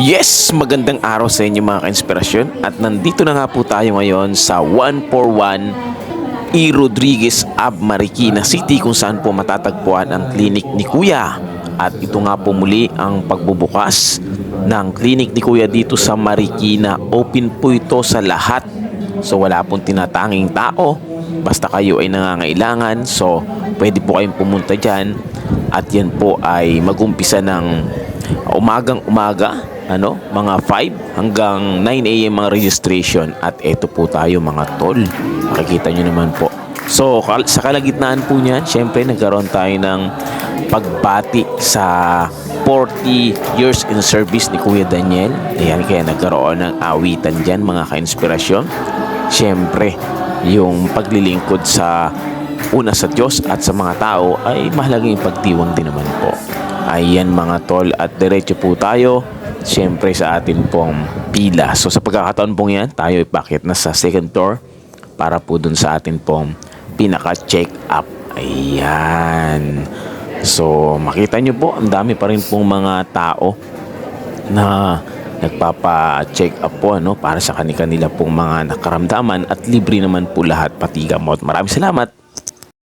Yes, magandang araw sa inyo mga ka-inspirasyon at nandito na nga po tayo ngayon sa 141 E. Rodriguez Ab Marikina City kung saan po matatagpuan ang klinik ni Kuya. At ito nga po muli ang pagbubukas ng klinik ni Kuya dito sa Marikina. Open po ito sa lahat. So wala pong tinatanging tao. Basta kayo ay nangangailangan. So pwede po kayong pumunta dyan. At yan po ay magumpisa ng umagang umaga ano mga 5 hanggang 9 AM ang registration. At eto po tayo mga tol. Makikita nyo naman po. So sa kalagitnaan po niyan syempre nagkaroon tayo ng pagbati sa 40 years in service ni Kuya Daniel. Ayan kaya nagkaroon ng awitan dyan mga ka-inspirasyon. Syempre yung paglilingkod sa una sa Diyos at sa mga tao ay mahalagang pagdiwang din naman po Ayan mga tol at diretso po tayo Siyempre sa atin pong pila So sa pagkakataon pong yan Tayo ipakit na sa second floor Para po dun sa atin pong pinaka-check up Ayan So makita nyo po Ang dami pa rin pong mga tao Na nagpapa-check up po ano, para sa kanila pong mga nakaramdaman at libre naman po lahat pati gamot. Maraming salamat.